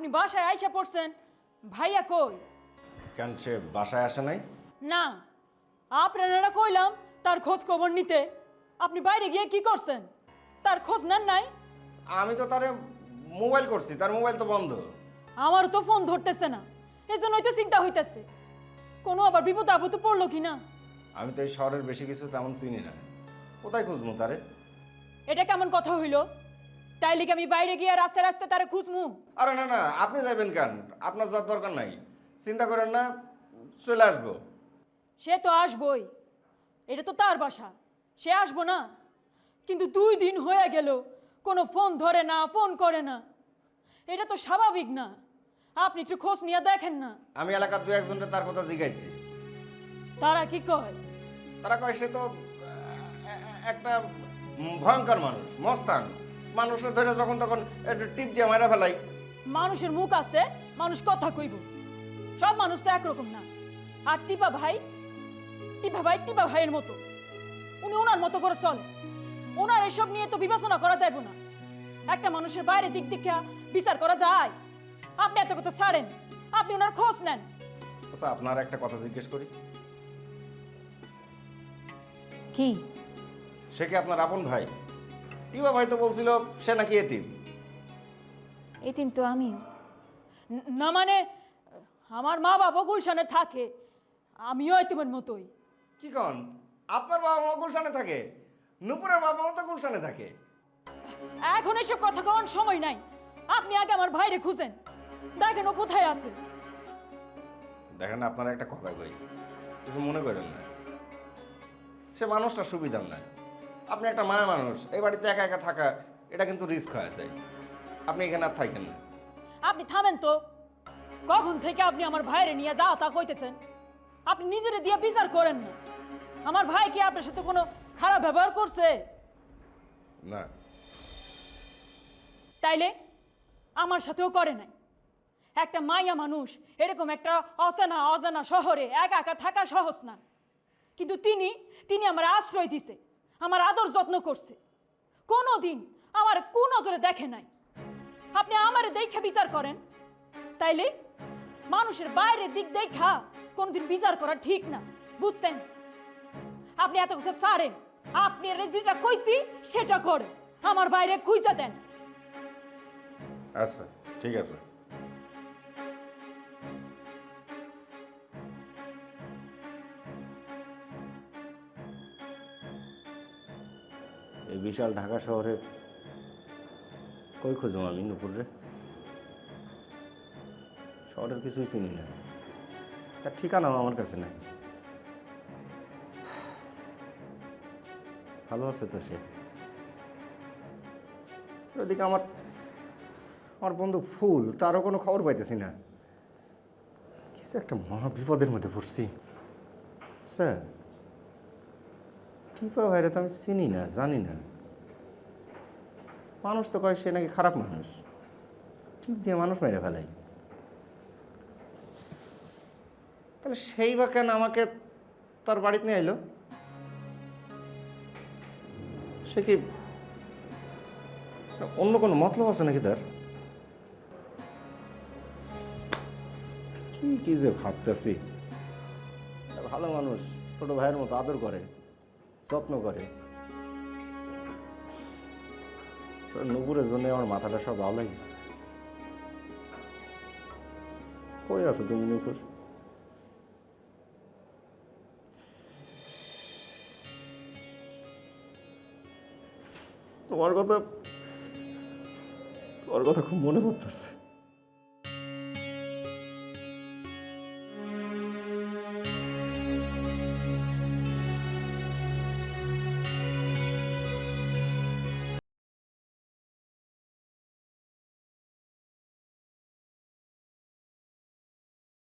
আপনি বাসায় আইসা পড়ছেন ভাইয়া কই? কেন সে বাসায় আসে নাই? না আপনারা কইলাম তার খোঁজ খবর নিতে। আপনি বাইরে গিয়ে কি করছেন? তার খোঁজ নেন নাই? আমি তো তারে মোবাইল করছি তার মোবাইল তো বন্ধ। আমার তো ফোন ধরতেছে না এই জন্যই তো চিন্তা হইতেছে। কোনো আবার বিপদ আপদ পড়ল কি না? আমি তো এই শহরের বেশি কিছু তেমন চিনি না। কোথায় খুঁজবো তারে? এটা কেমন কথা হইল? তাইলে কি আমি বাইরে গিয়ে রাস্তায় রাস্তায় তারে খুঁজমু। আরে না না আপনি যাবেন কেন? আপনার যার দরকার নাই। চিন্তা করেন না চলে আসব। সে তো আসবই। এটা তো তার বাসা। সে আসব না। কিন্তু দুই দিন হয়ে গেল কোনো ফোন ধরে না ফোন করে না। এটা তো স্বাভাবিক না। আপনি একটু খোঁজ নিয়ে দেখেন না। আমি এলাকার দু একজনকে তার কথা জিজ্ঞাইছি তারা কি কয়? তারা কয় সে তো আহ, একটা ভয়ঙ্কর মানুষ মস্তান। মানুষের ধরে যখন তখন একটু টিপ দিয়ে মারা ফেলাই। মানুষের মুখ আছে মানুষ কথা কইব। সব মানুষ তো একরকম না। আর টিপা ভাই টিপা ভাই টিপা ভাইয়ের মতো। উনি ওনার মতো করে চলে। ওনার এসব নিয়ে তো বিবেচনা করা যাইব না। একটা মানুষের বাইরে দিক দিকে বিচার করা যায়। আপনি এত কথা ছাড়েন। আপনি ওনার খোঁজ নেন। আচ্ছা আপনার একটা কথা জিজ্ঞেস করি। কি? সে কি আপনার আপন ভাই? টিবা ভাই তো বলছিল সে নাকি এতিম? এতিম তো আমি। না মানে আমার মা বাবা গুলশানে থাকে আমিও এতিমের মতোই। কি কন? আপনার বাবা মা গুলশানে থাকে? নুপুরের বাবা মা তো গুলশানে থাকে। এখন এসব কথা কওয়ার সময় নাই। আপনি আগে আমার ভাইরে খুঁজেন। দেখেন ও কোথায় আছে। দেখেন আপনার একটা কথা কই। কিছু মনে করেন না। সে মানুষটা সুবিধার না আপনি একটা মায়া মানুষ এই বাড়িতে একা একা থাকা এটা কিন্তু রিস্ক হয়ে যায় আপনি এখানে আর থাকেন না। আপনি থামেন তো। কখন থেকে আপনি আমার ভাইরে নিয়ে যাও তা কইতেছেন? আপনি নিজেরে দিয়ে বিচার করেন না। আমার ভাই কি আপনার সাথে কোনো খারাপ ব্যবহার করছে? না। তাইলে? আমার সাথেও করে নাই। একটা মাইয়া মানুষ এরকম একটা অচেনা অজানা শহরে একা একা থাকা সহজ না। কিন্তু তিনি তিনি আমার আশ্রয় দিছে। আমার আদর যত্ন করছে। কোনো দিন আমার কোন নজরে দেখে নাই। আপনি আমার দেখে বিচার করেন। তাইলে মানুষের বাইরের দিক দেখা কোনোদিন বিচার করা ঠিক না। বুঝছেন? আপনি এত কিছু সারেন আপনি যেটা কইছি সেটা করে আমার বাইরে খুঁজা দেন। আচ্ছা ঠিক আছে। এই বিশাল ঢাকা শহরে কই খুঁজুম আমি নুপুরে? শহরের কিছুই চিনি না। তার ঠিকানাও আমার কাছে নাই। ভালো আছে তো সে। ওদিকে আমার আমার বন্ধু ফুল, তারও কোনো খবর পাইতেছি না। কিছু একটা মহা বিপদের মধ্যে পড়ছি। স্যার? টিপা ভাইরে, তো আমি চিনি না, জানি না। মানুষ তো কয় সে নাকি খারাপ মানুষ। টিপ দিয়ে মানুষ মেরে ফেলাই। তাহলে সেই বা কেন আমাকে তার বাড়িতে নিয়ে এলো সে কি অন্য কোনো মতলব আছে নাকি তার? কি কি যে ভাবতেছি। ভালো মানুষ, ছোট ভাইয়ের মতো আদর করে। যত্ন করে নুপুরের জন্য আমার মাথাটা সব ভালো গেছে। কই আছো তুমি নুপুর? তোমার কথা তোমার কথা খুব মনে পড়তেছে।